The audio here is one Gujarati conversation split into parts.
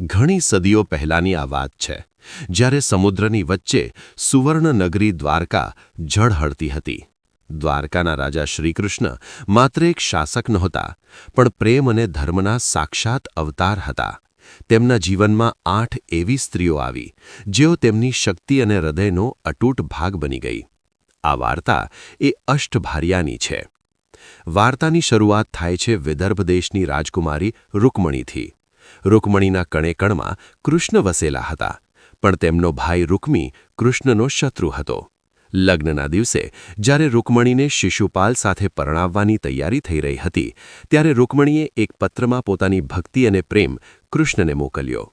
ઘણી સદીઓ પહેલાંની આ વાત છે, જ્યારે સમુદ્રની વચ્ચે સુવર્ણનગરી દ્વારકા ઝળહળતી હતી. દ્વારકાના રાજા શ્રીકૃષ્ણ માત્ર એક શાસક નહોતા, પણ પ્રેમ અને ધર્મના સાક્ષાત અવતાર હતા. તેમના જીવનમાં આઠ એવી સ્ત્રીઓ આવી, જેઓ તેમની શક્તિ અને હૃદયનો અટૂટ ભાગ બની ગઈ. આ વાર્તા એ અષ્ટભાર્યાની છે. વાર્તાની શરૂઆત થાય છે વિદર્ભ દેશની રાજકુમારી રૂકમણીથી. રૂકમણીના કણેકણમાં કૃષ્ણ વસેલા હતા, પણ તેમનો ભાઈ રૂકમી કૃષ્ણનો શત્રુ હતો. લગ્નના દિવસે, જ્યારે રૂકમણીને શિશુપાલ સાથે પરણાવવાની તૈયારી થઈ રહી હતી, ત્યારે રૂકમણીએ એક પત્રમાં પોતાની ભક્તિ અને પ્રેમ કૃષ્ણને મોકલ્યો.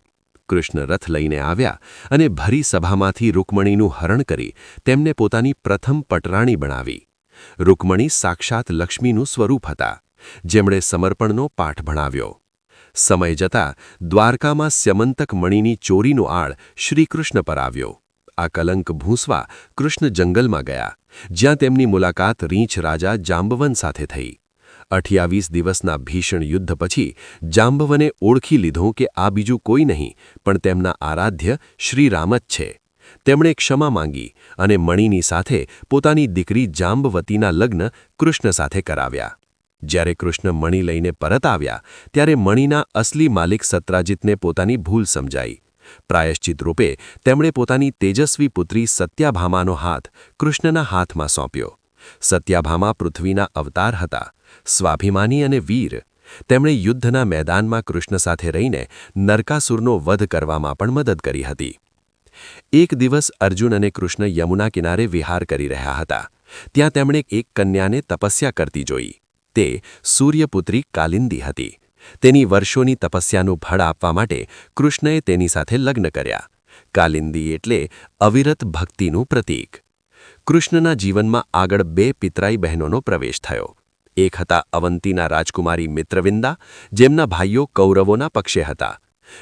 કૃષ્ણ રથ લઈને આવ્યા અને ભરી સભામાંથી રૂકમણીનું હરણ કરી તેમને પોતાની પ્રથમ પટરાણી બનાવી. રૂકમણી સાક્ષાત લક્ષ્મીનું સ્વરૂપ હતા, જેમણે સમર્પણનો પાઠ ભણાવ્યો. સમય જતાં દ્વારકામાં સ્યમંતક મણીની ચોરીનો આળ શ્રીકૃષ્ણ પર આવ્યો. આ કલંક ભૂંસવા કૃષ્ણ જંગલમાં ગયા, જ્યાં તેમની મુલાકાત રીંછ રાજા જાંબવન સાથે થઈ. અઠ્યાવીસ દિવસના ભીષણ યુદ્ધ પછી જાંબવને ઓળખી લીધું કે આ બીજું કોઈ નહીં, પણ તેમના આરાધ્ય શ્રીરામ જ છે. તેમણે ક્ષમા માંગી અને મણીની સાથે પોતાની દીકરી જાંબવતીના લગ્ન કૃષ્ણ સાથે કરાવ્યા. જ્યારે કૃષ્ણ મણી લઈને પરત આવ્યા, ત્યારે મણીના અસલી માલિક સત્રાજીતને પોતાની ભૂલ સમજાઈ. પ્રાયશ્ચિત રૂપે તેમણે પોતાની તેજસ્વી પુત્રી સત્યાભામાનો હાથ કૃષ્ણના હાથમાં સોંપ્યો. સત્યાભામા પૃથ્વીના અવતાર હતા, સ્વાભિમાની અને વીર. તેમણે યુદ્ધના મેદાનમાં કૃષ્ણ સાથે રહીને નરકાસુરનો વધ કરવામાં પણ મદદ કરી હતી. એક દિવસ અર્જુન અને કૃષ્ણ યમુના કિનારે વિહાર કરી રહ્યા હતા. ત્યાં તેમણે એક કન્યાને તપસ્યા કરતી જોઈ. તે સૂર્યપુત્રી કાલિંદી હતી. તેની વર્ષોની તપસ્યાનું ફળ આપવા માટે કૃષ્ણએ તેની સાથે લગ્ન કર્યા. કાલિંદી એટલે અવિરત ભક્તિનું પ્રતીક. કૃષ્ણના જીવનમાં આગળ બે પિતરાઈ બહેનોનો પ્રવેશ થયો. એક હતા અવંતીના રાજકુમારી મિત્રવિંદા, જેમના ભાઈઓ કૌરવોના પક્ષે હતા.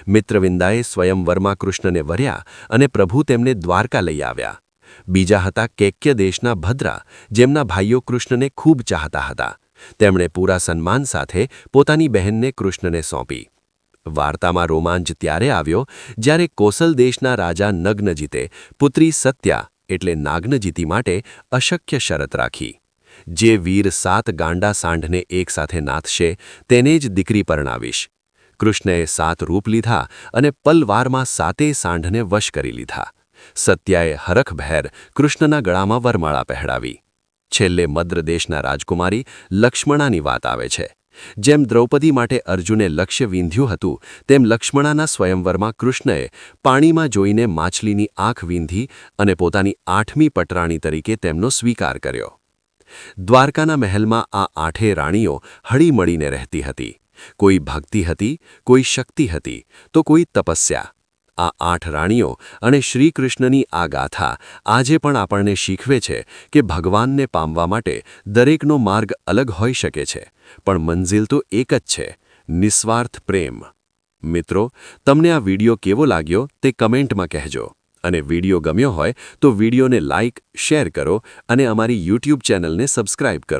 મિત્રવિંદાએ સ્વયંવરમાં કૃષ્ણને વર્યા અને પ્રભુ તેમને દ્વારકા લઈ આવ્યા. બીજા હતા કૈક્ય દેશના ભદ્રા, જેમના ભાઈઓ કૃષ્ણને ખૂબ ચાહતા હતા. તેમણે પૂરા સન્માન સાથે પોતાની બહેનને કૃષ્ણને સોંપી. વાર્તામાં રોમાંચ ત્યારે આવ્યો, જ્યારે કોસલ દેશના રાજા નગ્નજીતે પુત્રી સત્યા એટલે નાગ્નજીતી માટે અશક્ય શરત રાખી. જે વીર સાત ગાંડા સાંઢને એકસાથે નાથશે, તેને જ દીકરી પરણાવીશ. કૃષ્ણએ સાત રૂપ લીધા અને પલવારમાં સાતે સાંઢને વશ કરી લીધા. સત્યાએ હરખભેર કૃષ્ણના ગળામાં વરમાળા પહેરાવી. છેલ્લે મદ્ર દેશના રાજકુમારી લક્ષ્મણાની વાત આવે છે. જેમ દ્રૌપદી માટે અર્જુને લક્ષ્ય વીંધ્યું હતું, તેમ લક્ષ્મણાના સ્વયંવરમાં કૃષ્ણએ પાણીમાં જોઈને માછલીની આંખ વીંધી અને પોતાની આઠમી પટરાણી તરીકે તેમનો સ્વીકાર કર્યો. દ્વારકાના મહેલમાં આ આઠે રાણીઓ હળીમળીને રહેતી હતી. કોઈ ભક્તિ હતી, કોઈ શક્તિ હતી, તો કોઈ તપસ્યા. આ આઠ રાણીઓ અને શ્રીકૃષ્ણની આ ગાથા આજે પણ આપણને શીખવે છે કે ભગવાનને પામવા માટે દરેકનો માર્ગ અલગ હોઈ શકે છે, પણ મંઝિલ તો એક જ છે, નિસ્વાર્થ પ્રેમ. મિત્રો, તમને આ વીડિયો કેવો લાગ્યો તે કમેન્ટમાં કહેજો, અને વીડિયો ગમ્યો હોય તો વિડીયોને લાઇક શેર કરો અને અમારી યુટ્યુબ ચેનલને સબસ્ક્રાઇબ કરો.